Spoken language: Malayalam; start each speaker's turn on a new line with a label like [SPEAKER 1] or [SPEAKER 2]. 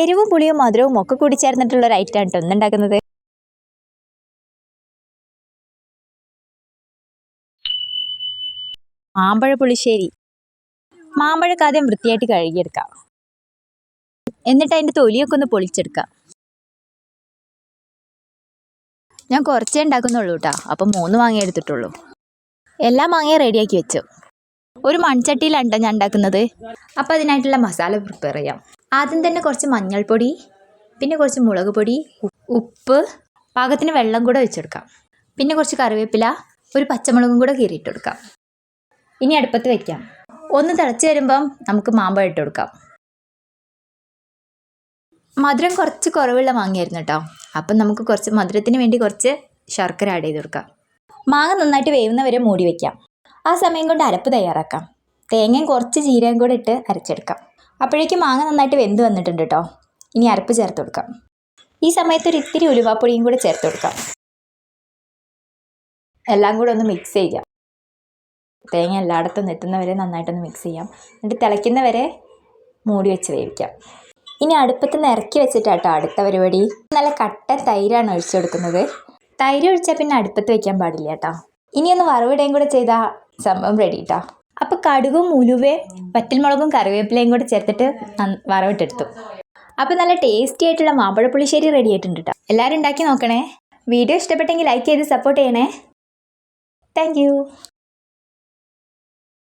[SPEAKER 1] എരിവും പുളിയും മധുരവും ഒക്കെ കൂടി ചേർന്നിട്ടുള്ള ഒരു ഐറ്റം കേട്ടോ ഉണ്ടാക്കുന്നത്. മാമ്പഴ പുളിശ്ശേരി. മാമ്പഴക്ക് ആദ്യം വൃത്തിയായിട്ട് കഴുകിയെടുക്കാം. എന്നിട്ട് അതിന്റെ തൊലിയൊക്കെ ഒന്ന് പൊളിച്ചെടുക്കാം. ഞാൻ കുറച്ചേ ഉണ്ടാക്കുന്നുള്ളൂ കേട്ടോ. അപ്പം മൂന്ന് മാങ്ങ എടുത്തിട്ടുള്ളൂ. എല്ലാ മാങ്ങയും റെഡിയാക്കി വെച്ചു. ഒരു മൺചട്ടിയിലാണ് ഞാൻ ഉണ്ടാക്കുന്നത്? അപ്പോൾ അതിനായിട്ടുള്ള മസാല പ്രിപ്പയർ ചെയ്യാം. ആദ്യം തന്നെ കുറച്ച് മഞ്ഞൾപ്പൊടി പിന്നെ കുറച്ച് മുളക് പൊടി ഉപ്പ് പാകത്തിന് വെള്ളം കൂടെ വെച്ചെടുക്കാം പിന്നെ കുറച്ച് കറിവേപ്പില ഒരു പച്ചമുളകും കൂടെ കീറിയിട്ട് കൊടുക്കാം ഇനി അടുപ്പത്ത് വെക്കാം. ഒന്ന് തിളച്ച് വരുമ്പം നമുക്ക് മാമ്പഴം ഇട്ട് കൊടുക്കാം. മധുരം കുറച്ച് കുറവുള്ള മാങ്ങയായിരുന്നു കേട്ടോ. അപ്പം നമുക്ക് കുറച്ച് മധുരത്തിന് വേണ്ടി കുറച്ച് ശർക്കര ആഡ് ചെയ്ത് കൊടുക്കാം. മാങ്ങ നന്നായിട്ട് വേവുന്നവരെ മൂടി വയ്ക്കാം ആ സമയം കൊണ്ട് അരപ്പ് തയ്യാറാക്കാം. തേങ്ങയും കുറച്ച് ജീരകം കൂടെ ഇട്ട് അരച്ചെടുക്കാം. അപ്പോഴേക്കും മാങ്ങ നന്നായിട്ട് വെന്ത് വന്നിട്ടുണ്ട് കേട്ടോ ഇനി അരപ്പ് ചേർത്ത് കൊടുക്കാം. ഈ സമയത്ത് ഒരു ഇത്തിരി ഉലുവാപ്പൊടിയും കൂടെ ചേർത്ത് കൊടുക്കാം. എല്ലാം കൂടെ ഒന്ന് മിക്സ് ചെയ്യുക തേങ്ങ എല്ലായിടത്തും എത്തുന്നവരെ നന്നായിട്ടൊന്ന് മിക്സ് ചെയ്യാം. എന്നിട്ട് തിളയ്ക്കുന്നവരെ മൂടി വെച്ച് വേവിക്കാം. ഇനി അടുപ്പത്ത് നിന്ന് ഇറക്കി വെച്ചിട്ടാട്ടോ അടുത്ത പരിപാടി. നല്ല കട്ട തൈരാണ് ഒഴിച്ചു കൊടുക്കുന്നത്. തൈര് ഒഴിച്ചാൽ പിന്നെ അടുപ്പത്ത് വെക്കാൻ പാടില്ല കേട്ടോ ഇനിയൊന്ന് ഒന്ന് വറവിടുകയും കൂടെ ചെയ്താൽ സംഭവം റെഡി കേട്ടോ അപ്പോൾ കടുകും ഉലുവയും വറ്റൽമുളകും കറിവേപ്പിലയും കൂടെ ചേർത്തിട്ട് വറവിട്ടെടുത്തു. അപ്പോൾ നല്ല ടേസ്റ്റി ആയിട്ടുള്ള മാമ്പഴ പുളിശ്ശേരി റെഡി ആയിട്ടുണ്ട് കേട്ടോ എല്ലാവരും ഉണ്ടാക്കി നോക്കണേ. വീഡിയോ ഇഷ്ടപ്പെട്ടെങ്കിൽ ലൈക്ക് ചെയ്ത് സപ്പോർട്ട് ചെയ്യണേ. താങ്ക്